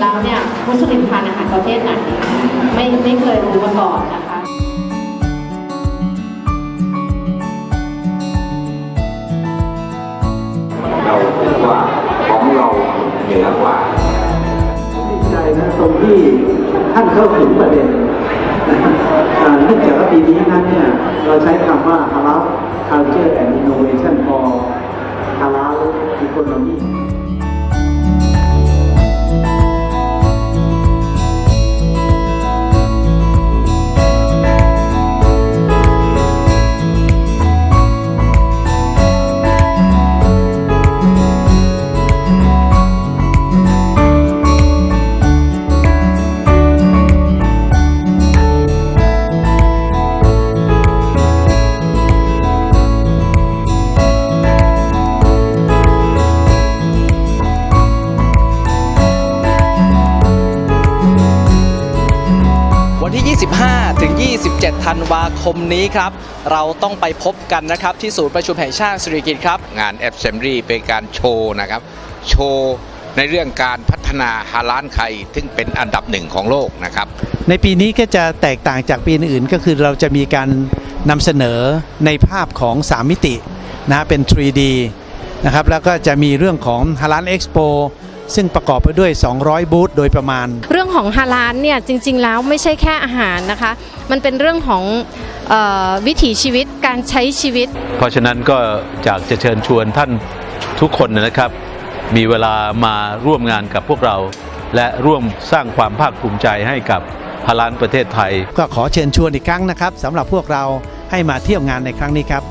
แล้วเนี่ยมุสลิมทานอาหารประเภทไหนไม่ไม่เคยรู้มาก่อนนะคะเราถือว่าของเราเหนือกว่าดีใจนะตรงที่ท่านเข้าถึงประเด็นเนื่องจากว่าปีนี้นั้นเนี่ยเราใช้คำว่า halal culture 7 ธันวาคมนี้ครับ เราต้องไปพบกันนะครับ ที่ศูนย์ประชุมแห่งชาติสุริกิตครับ งานแอปเซมรีเป็นการโชว์นะครับ โชว์ในเรื่องการพัฒนาฮาล้านไข่ซึ่งเป็นอันดับหนึ่งของโลกนะครับ ในปีนี้ก็จะแตกต่างจากปีอื่นก็คือเราจะมีการนำเสนอในภาพของ 3 มิตินะเป็น 3D นะครับแล้วก็จะมีเรื่องของฮาล้านเอ็กซ์โปซึ่งประกอบไปด้วย 200 บูธโดยประมาณ รื่องของฮาลาลเนี่ยจริงๆแล้วไม่ใช่แค่อาหารนะคะ มันเป็นเรื่องของเออวิถีชีวิตการใช้ชีวิต เพราะฉะนั้นก็อยากจะเชิญชวนท่านทุกคนนะครับ มีเวลามาร่วมงานกับพวกเรา และร่วมสร้างความภาคภูมิใจให้กับฮาลานประเทศไทย ก็ขอเชิญชวนอีกครั้งนะครับสำหรับพวกเราให้มาเที่ยวงานในครั้งนี้ครับ